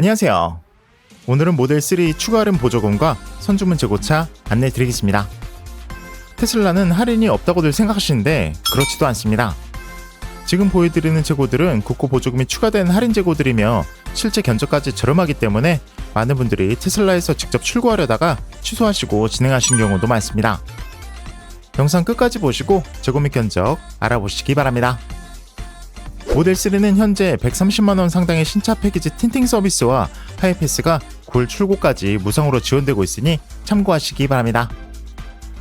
안녕하세요. 오늘은 모델 3 추가 할인 보조금과 선주문 재고차 안내 드리겠습니다. 테슬라는 할인이 없다고들 생각하시는데 그렇지도 않습니다. 지금 보여드리는 재고들은 국고 보조금이 추가된 할인 재고들이며 실제 견적까지 저렴하기 때문에 많은 분들이 테슬라에서 직접 출고하려다가 취소하시고 진행하신 경우도 많습니다. 영상 끝까지 보시고 재고 및 견적 알아보시기 바랍니다. 모델 3는 현재 130만원 상당의 신차 패키지 틴팅 서비스와 하이패스가 9월 출고까지 무상으로 지원되고 있으니 참고하시기 바랍니다.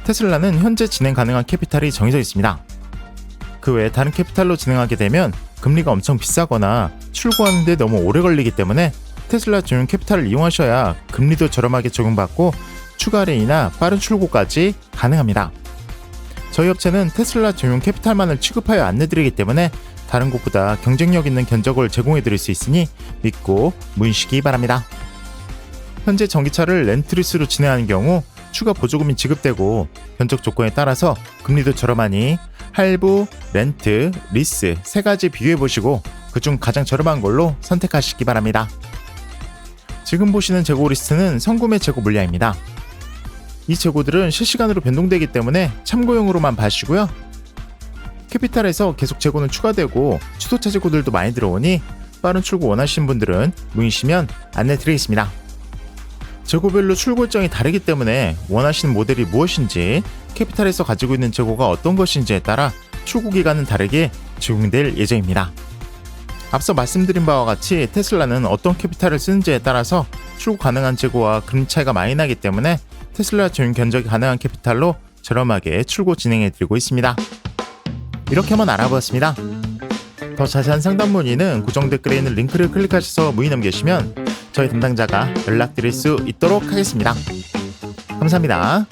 테슬라는 현재 진행 가능한 캐피탈이 정해져 있습니다. 그 외에 다른 캐피탈로 진행하게 되면 금리가 엄청 비싸거나 출고하는데 너무 오래 걸리기 때문에 테슬라 전용 캐피탈을 이용하셔야 금리도 저렴하게 적용받고 추가 할인이나 빠른 출고까지 가능합니다. 저희 업체는 테슬라 전용 캐피탈만을 취급하여 안내드리기 때문에 다른 곳보다 경쟁력 있는 견적을 제공해 드릴 수 있으니 믿고 문의시기 바랍니다. 현재 전기차를 렌트리스로 진행하는 경우 추가 보조금이 지급되고 견적 조건에 따라서 금리도 저렴하니 할부, 렌트, 리스 세 가지 비교해 보시고 그중 가장 저렴한 걸로 선택하시기 바랍니다. 지금 보시는 재고 리스트는 선구매 재고 물량입니다. 이 재고들은 실시간으로 변동되기 때문에 참고용으로만 봐시고요. 캐피탈에서 계속 재고는 추가되고 취소차 재고들도 많이 들어오니 빠른 출고 원하시는 분들은 문의시면 안내 드리겠습니다. 재고별로 출고 일정이 다르기 때문에 원하시는 모델이 무엇인지 캐피탈에서 가지고 있는 재고가 어떤 것인지에 따라 출고 기간은 다르게 적용될 예정입니다. 앞서 말씀드린 바와 같이 테슬라는 어떤 캐피탈을 쓰는지에 따라서 출고 가능한 재고와 금리 차이가 많이 나기 때문에 테슬라 전용 견적이 가능한 캐피탈로 저렴하게 출고 진행해 드리고 있습니다. 이렇게만 알아보았습니다. 더 자세한 상담 문의는 고정 댓글에 있는 링크를 클릭하셔서 문의 남기시면 저희 담당자가 연락드릴 수 있도록 하겠습니다. 감사합니다.